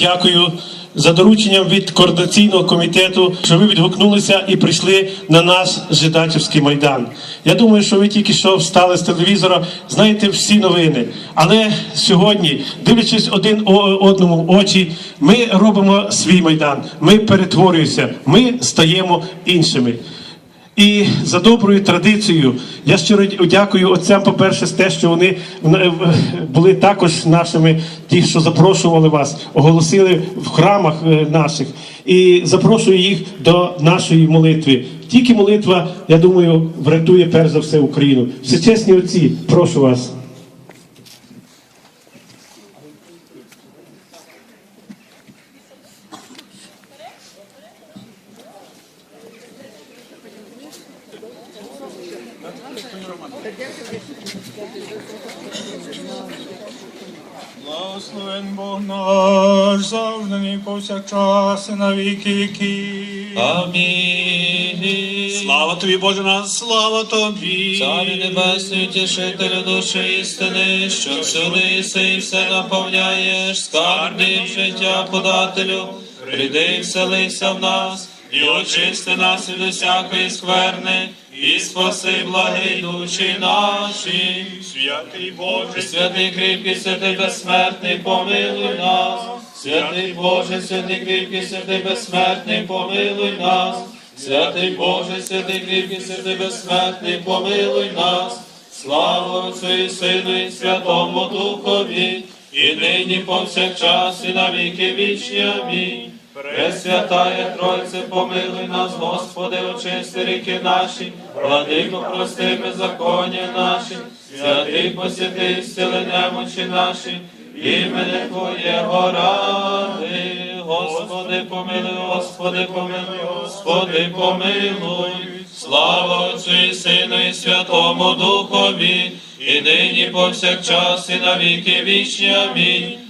Дякую за дорученням від координаційного комітету, що ви відгукнулися і прийшли на наш Жидачівський майдан. Я думаю, що ви тільки що встали з телевізора, знаєте всі новини. Але сьогодні, дивлячись один одному в очі, ми робимо свій майдан. Ми перетворюємося, ми стаємо іншими. І за доброю традицією я щиро дякую отцям, по-перше, з те, що вони е, були також нашими, ті, що запрошували вас, оголосили в храмах е, наших, і запрошую їх до нашої молитви. Тільки молитва, я думаю, врятує перш за все Україну. Всечесні отці, прошу вас. Благословен Бог наш, завжди і повсякчас, і на віки віки. Амінь. Слава тобі, Боже наш, слава тобі. Царю небесний, утішителю душі істини, що всюди і все наповняєш, скарбним життя подателю, прийди і вселися в нас, і очисти нас від усякої скверни, і спаси благі душі наші. Святий Боже, Святий кріпкий, святий безсмертний, помилуй нас. Святий Боже, святий кріпкий, святий безсмертний, помилуй нас. Святий Боже, святий кріпкий, святий безсмертний, помилуй нас. Слава Отцю і Сину і Святому Духові, і нині повсякчас, і на віки вічні. Амінь. Пресвятая Тройце, помилуй нас, Господи, очисти ріки наші, владико, прости беззаконня наші, святий посвяти, зціли немочі наші, імени Твоєго ради. Господи, помилуй, Господи, помилуй, Господи, помилуй. Слава Отцю і Сину і Святому Духові, і нині повсякчас, і на віки вічні. Амінь.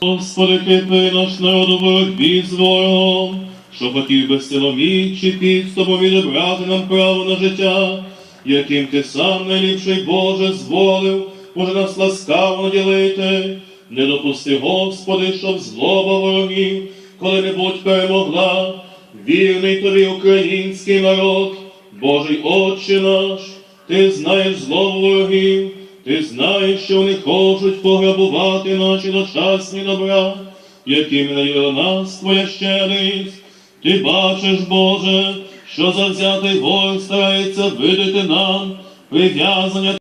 Господи, кріпи наш народ у боротьбі з ворогом, що хотів би силоміч чи підступом відібрати нам право на життя, яким ти сам найліпший Боже зволив, може нас ласкаво наділити. Не допусти, Господи, щоб злоба ворогів коли-небудь перемогла, вірний тобі український народ, Божий Отче наш, ти знаєш злобу ворогів, ти знаєш, що вони хочуть пограбувати наші дочасні добра, яким наділа нас твоя щедрість. Ти бачиш, Боже, що завзятий ворог старається видати нам прив'язання